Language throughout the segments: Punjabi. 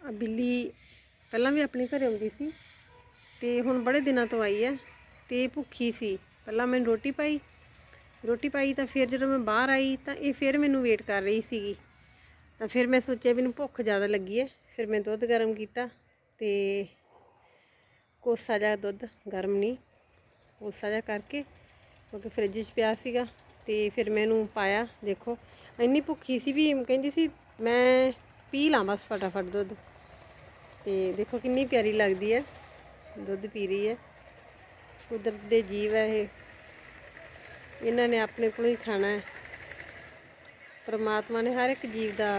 ਆ ਬਿੱਲੀ ਪਹਿਲਾਂ ਵੀ ਆਪਣੇ ਘਰੇ ਆਉਂਦੀ ਸੀ ਤੇ ਹੁਣ ਬੜੇ ਦਿਨਾਂ ਤੋਂ ਆਈ ਹੈ ਤੇ ਇਹ ਭੁੱਖੀ ਸੀ। ਪਹਿਲਾਂ ਮੈਨੂੰ ਰੋਟੀ ਪਾਈ ਰੋਟੀ ਪਾਈ ਤਾਂ ਫਿਰ ਜਦੋਂ ਮੈਂ ਬਾਹਰ ਆਈ ਤਾਂ ਇਹ ਫਿਰ ਮੈਨੂੰ ਵੇਟ ਕਰ ਰਹੀ ਸੀਗੀ। ਤਾਂ ਫਿਰ ਮੈਂ ਸੋਚਿਆ ਵੀ ਇਹਨੂੰ ਭੁੱਖ ਜ਼ਿਆਦਾ ਲੱਗੀ ਹੈ, ਫਿਰ ਮੈਂ ਦੁੱਧ ਗਰਮ ਕੀਤਾ ਤੇ ਕੋਸਾ ਜਿਹਾ ਦੁੱਧ, ਗਰਮ ਨਹੀਂ, ਕੋਸਾ ਜਿਹਾ ਕਰਕੇ ਕਿਉਂਕਿ ਫ੍ਰਿਜ 'ਚ ਪਿਆ ਸੀਗਾ ਤੇ ਫਿਰ ਮੈਂ ਇਹਨੂੰ ਪਾਇਆ, ਦੇਖੋ। ਇੰਨੀ ਭੁੱਖੀ ਸੀ ਵੀ, ਕਹਿੰਦੀ ਸੀ ਮੈਂ ਪੀ ਲਾਂ ਬਸ ਫਟਾਫਟ ਦੁੱਧ। ਤੇ ਦੇਖੋ ਕਿੰਨੀ ਪਿਆਰੀ ਲੱਗਦੀ ਹੈ। ਦੁੱਧ ਪੀ ਰਹੀ ਹੈ। ਕੁਦਰਤ ਦੇ ਜੀਵ ਹੈ ਇਹ। ਇਹਨਾਂ ਨੇ ਆਪਣੇ ਕੋਲੋਂ ਹੀ ਖਾਣਾ ਹੈ। ਪਰਮਾਤਮਾ ਨੇ ਹਰ ਇੱਕ ਜੀਵ ਦਾ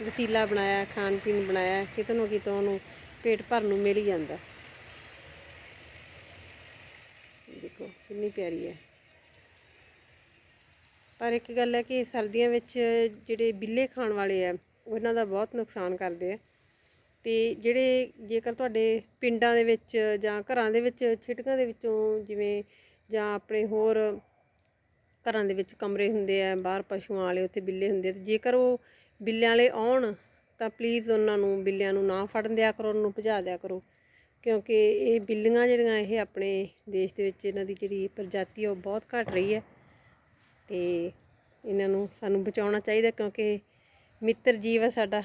ਵਸੀਲਾ ਬਣਾਇਆ ਖਾਣ ਪੀਣ ਬਣਾਇਆ ਕਿਤੇ ਨਾ ਕਿਤੇ ਉਹਨੂੰ ਪੇਟ ਭਰਨ ਨੂੰ ਮਿਲ ਹੀ ਜਾਂਦਾ ਦੇਖੋ ਕਿੰਨੀ ਪਿਆਰੀ ਹੈ। ਪਰ ਇੱਕ ਗੱਲ ਹੈ ਕਿ ਸਰਦੀਆਂ ਵਿੱਚ ਜਿਹੜੇ ਬਿੱਲੇ ਖਾਣ ਵਾਲੇ ਆ ਉਹਨਾਂ ਦਾ ਬਹੁਤ ਨੁਕਸਾਨ ਕਰਦੇ ਆ। ਤੇ ਜਿਹੜੇ ਜੇਕਰ ਤੁਹਾਡੇ ਪਿੰਡਾਂ ਦੇ ਵਿੱਚ ਜਾਂ ਘਰਾਂ ਦੇ ਵਿੱਚ ਛਿਟਕਾਂ ਦੇ ਵਿੱਚੋਂ ਜਿਵੇਂ ਜਾਂ ਆਪਣੇ ਹੋਰ ਘਰਾਂ ਦੇ ਵਿੱਚ ਕਮਰੇ ਹੁੰਦੇ ਆ, ਬਾਹਰ ਪਸ਼ੂਆਂ ਵਾਲੇ ਉੱਥੇ ਬਿੱਲੇ ਹੁੰਦੇ ਆ, ਤੇ ਜੇਕਰ ਉਹ ਬਿੱਲਿਆਂ ਵਾਲੇ ਆਉਣ, ਤਾਂ ਪਲੀਜ਼ ਉਹਨਾਂ ਨੂੰ, ਬਿੱਲਿਆਂ ਨੂੰ ਨਾ ਫੜਨ ਦਿਆ ਕਰੋ, ਉਹਨਾਂ ਨੂੰ ਭਜਾ ਦਿਆ ਕਰੋ। ਕਿਉਂਕਿ ਇਹ ਬਿੱਲੀਆਂ ਜਿਹੜੀਆਂ, ਇਹ ਆਪਣੇ ਦੇਸ਼ ਦੇ ਵਿੱਚ ਇਹਨਾਂ ਦੀ ਜਿਹੜੀ ਪ੍ਰਜਾਤੀ ਆ, ਉਹ ਬਹੁਤ ਘਟ ਰਹੀ ਹੈ। ਤੇ ਇਹਨਾਂ ਨੂੰ ਸਾਨੂੰ ਬਚਾਉਣਾ ਚਾਹੀਦਾ, ਕਿਉਂਕਿ ਮਿੱਤਰ ਜੀਵ ਹੈ ਸਾਡਾ।